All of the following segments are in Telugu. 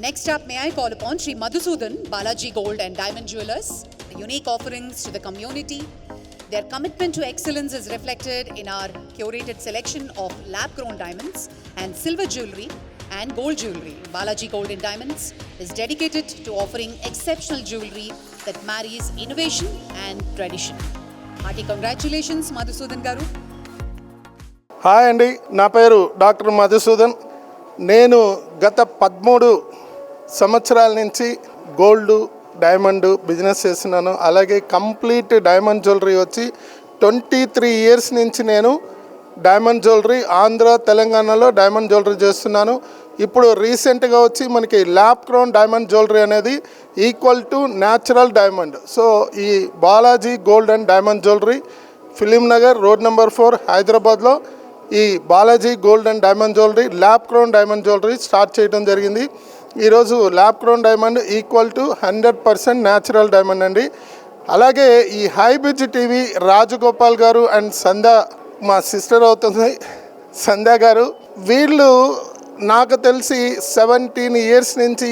Next up, may I call upon Sri Madhusudan Balaji Gold and Diamond Jewelers. The unique offerings to the community. Their commitment to excellence is reflected in our curated selection of lab grown diamonds and silver jewelry and gold jewelry. Balaji Gold and Diamonds is dedicated to offering exceptional jewelry that marries innovation and tradition. Hearty congratulations, Madhusudan Garu. Hi అండి నా పేరు డాక్టర్ మధుసూదన్ నేను గత పదమూడు సంవత్సరాల నుంచి గోల్డ్ డైమండ్ బిజినెస్ చేస్తున్నాను. అలాగే కంప్లీట్ డైమండ్ జ్యువెలరీ వచ్చి ట్వంటీ త్రీ ఇయర్స్ నుంచి నేను డైమండ్ జ్యువెలరీ ఆంధ్ర తెలంగాణలో డైమండ్ జ్యువెలరీ చేస్తున్నాను. ఇప్పుడు రీసెంట్గా వచ్చి మనకి ల్యాప్ క్రౌన్ డైమండ్ జ్యువెలరీ అనేది equal to natural diamond. So ఈ Balaji gold and diamond jewellery Film Nagar road number four హైదరాబాద్లో ఈ Balaji gold and diamond jewellery lab grown diamond jewellery start చేయడం జరిగింది. ఈరోజు lab grown diamond equal to hundred percent natural diamond అండి. అలాగే ఈ హైబ్రిడ్జ్ టీవీ రాజగోపాల్ గారు అండ్ సంధ్య మా సిస్టర్ అవుతుంది సంధ్య గారు. వీళ్ళు నాకు తెలిసి సెవెంటీన్ ఇయర్స్ నుంచి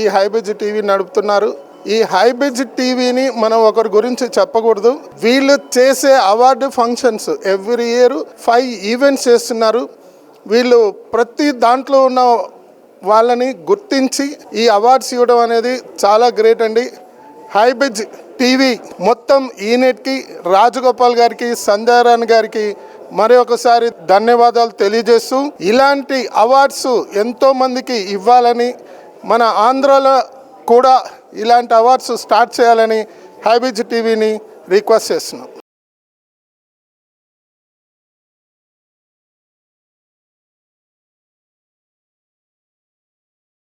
ఈ హైబ్రిడ్జ్ టీవీ నడుపుతున్నారు. ఈ హైబ్రిడ్జ్ టీవీని మనం ఒకరి గురించి చెప్పకూడదు. వీళ్ళు చేసే award functions every year five events చేస్తున్నారు. వీళ్ళు ప్రతి దాంట్లో ఉన్న వాళ్ళని గుర్తించి ఈ అవార్డ్స్ ఇవ్వడం అనేది చాలా గ్రేట్ అండి. హైబిజ్ టీవీ మొత్తం ఈనెట్కి రాజగోపాల్ గారికి సంధ్యారాణ్ గారికి మరి ఒకసారి ధన్యవాదాలు తెలియజేస్తూ ఇలాంటి అవార్డ్స్ ఎంతో మందికి ఇవ్వాలని మన ఆంధ్రాలో కూడా ఇలాంటి అవార్డ్స్ స్టార్ట్ చేయాలని హైబ్రిడ్జ్ టీవీని రిక్వెస్ట్ చేస్తున్నాం.